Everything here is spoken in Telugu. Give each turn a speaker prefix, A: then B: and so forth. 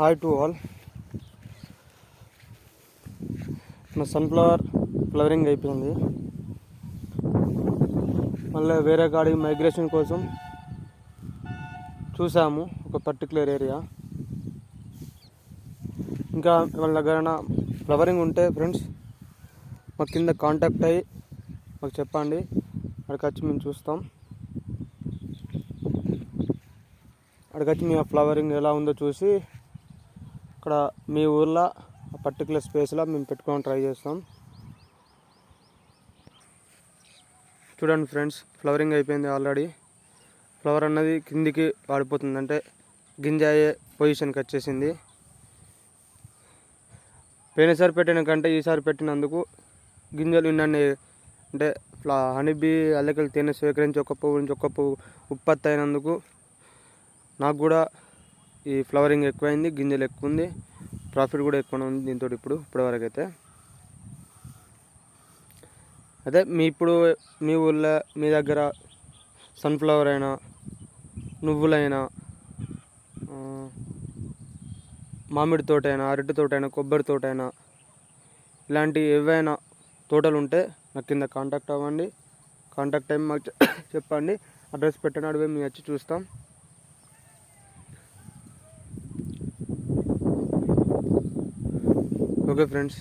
A: హాయ్ టు ఆల్ మన సన్ఫ్లవర్ ఫ్లవరింగ్ అయిపోయింది. మళ్ళీ వేరే కాడి మైగ్రేషన్ కోసం చూసాము ఒక పర్టికులర్ ఏరియా ఇంకా వాళ్ళ దగ్గర ఫ్లవరింగ్ ఉంటే ఫ్రెండ్స్ మాకు కింద కాంటాక్ట్ అయ్యి మాకు చెప్పండి. అక్కడికి వచ్చి మేము చూస్తాం. అక్కడికి వచ్చి మీ ఫ్లవరింగ్ ఎలా ఉందో చూసి అక్కడ మీ ఊర్లో పర్టికులర్ స్పేస్లో మేము పెట్టుకోవడం ట్రై చేస్తాం. చూడండి ఫ్రెండ్స్ ఫ్లవరింగ్ అయిపోయింది ఆల్రెడీ ఫ్లవర్ అన్నది కిందికి వాడిపోతుంది అంటే గింజ అయ్యే పొజిషన్కి వచ్చేసింది. పోయినసారి పెట్టిన కంటే ఈసారి పెట్టినందుకు గింజలు ఇన్నీ అంటే ఫ్లా హనీబీ అల్లకెళ్ళి తేనె స్వీకరించి ఒక్క పువ్వు నుంచి ఒక్క పువ్వు ఉత్పత్తి అయినందుకు నాకు కూడా ఈ ఫ్లవరింగ్ ఎక్కువైంది గింజలు ఎక్కువ ఉంది ప్రాఫిట్ కూడా ఎక్కువ ఉంది దీంతో ఇప్పుడు ఇప్పటివరకు అయితే అదే మీ ఇప్పుడు మీ ఊళ్ళో మీ దగ్గర సన్ఫ్లవర్ అయినా నువ్వులైనా మామిడి తోటైనా అరటి తోటైనా కొబ్బరి తోటైనా ఇలాంటి ఏవైనా తోటలు ఉంటే నాకు కింద కాంటాక్ట్ అవ్వండి. కాంటాక్ట్ అయ్యి మాకు చెప్పండి. అడ్రస్ పెట్టిన అడిగి మేము వచ్చి చూస్తాం. Okay friends